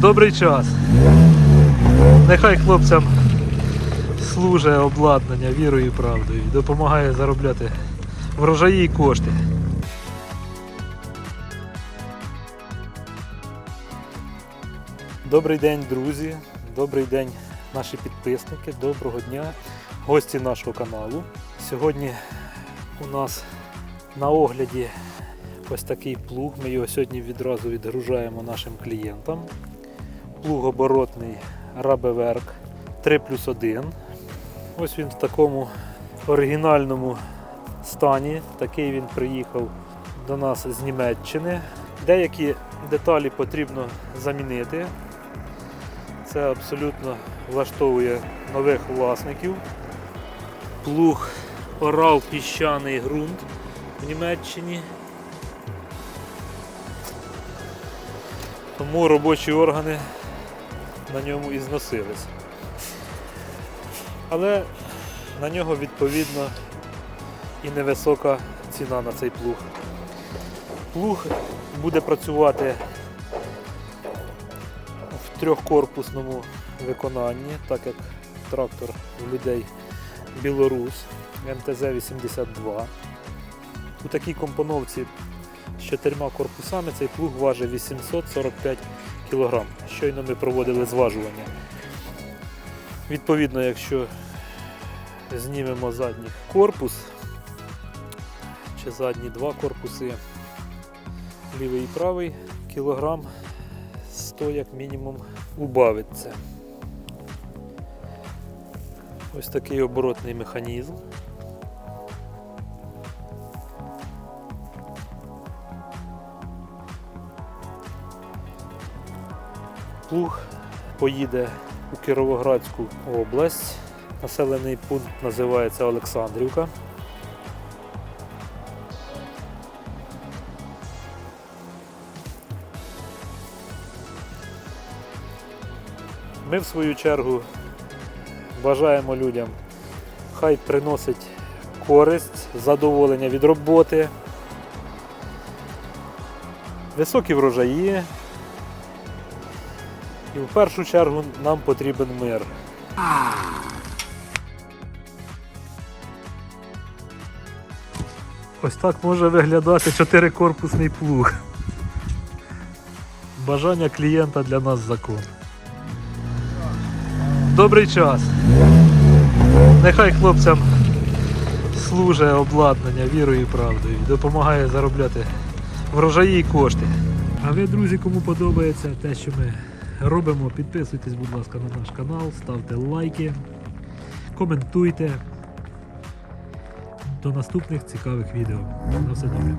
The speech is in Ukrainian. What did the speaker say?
Добрий час. Нехай хлопцям служить обладнання вірою і правдою. і Допомагає заробляти врожаї і кошти. Добрий день, друзі. Добрий день, наші підписники. Доброго дня, гості нашого каналу. Сьогодні у нас на огляді ось такий плуг. Ми його сьогодні відразу відгружаємо нашим клієнтам. Плуг оборотний Рабеверк 3 плюс 1. Ось він в такому оригінальному стані. Такий він приїхав до нас з Німеччини. Деякі деталі потрібно замінити. Це абсолютно влаштовує нових власників. Плуг орав піщаний ґрунт в Німеччині. Тому робочі органи на ньому і зносились. Але на нього відповідно і невисока ціна на цей плуг. Плуг буде працювати в трьохкорпусному виконанні, так як трактор у людей Білорус МТЗ-82. У такій компоновці з чотирма корпусами цей плуг важить 845 кг. Щойно ми проводили зважування. Відповідно, якщо знімемо задній корпус, чи задні два корпуси, лівий і правий, кілограм 100 як мінімум убавиться. Ось такий оборотний механізм. Плуг поїде у Кіровоградську область. Населений пункт називається Олександрівка. Ми в свою чергу бажаємо людям, хай приносить користь, задоволення від роботи, високі врожаї. І в першу чергу нам потрібен мир. Ось так може виглядати чотирикорпусний плуг. Бажання клієнта для нас закон. Добрий час. Нехай хлопцям служить обладнання вірою і правдою. Допомагає заробляти врожаї і кошти. А ви, друзі, кому подобається те, що ми робимо, підписуйтесь, будь ласка, на наш канал, ставте лайки, коментуйте. До наступних цікавих відео. На все добре.